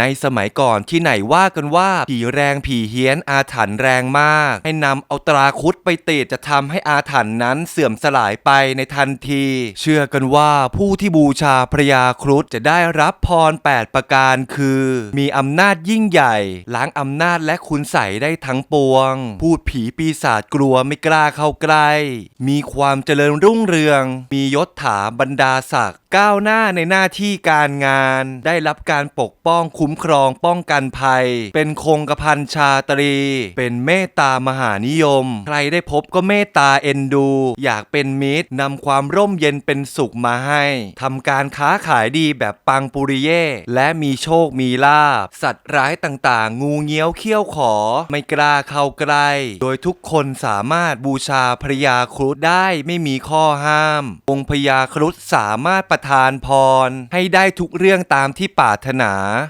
ในสมัยก่อนที่ไหนว่ากันว่า ผีแรงผีเฮี้ยนอาถรรพ์แรงมาก ให้นำเอาตราคุดไปติดจะทำให้อาถรรพ์นั้นเสื่อมสลายไปในทันที เชื่อกันว่าผู้ที่บูชาพระยาครุฑจะได้รับพร 8 ประการคือ มีอำนาจยิ่งใหญ่ ล้างอำนาจและคุณใสยได้ทั้งปวง พูดผีปีศาจกลัวไม่กล้าเข้าใกล้ มีความเจริญรุ่งเรือง มียศถาบรรดาศักดิ์ก้าวหน้าในหน้าที่การงาน ได้รับการปกป้องคุ้มครองป้องกันภัย เป็นคงกระพันชาตรี เป็นเมตตามหานิยม ใครได้พบก็เมตตาเอ็นดู อยากเป็นมิตรนำความร่มเย็นเป็นสุขมาให้ทำการค้าขายดีแบบปังปุริเย่และมีโชคมีลาบ สัตว์ร้ายต่างๆ งูเงี้ยวเขี้ยวขอ ไม่กล้าเข้าใกล้ โดยทุกคนสามารถบูชาพระยาครุฑได้ไม่มีข้อห้าม องค์พญาครุฑสามารถประทานพร ให้ได้ทุกเรื่องตามที่ปรารถนา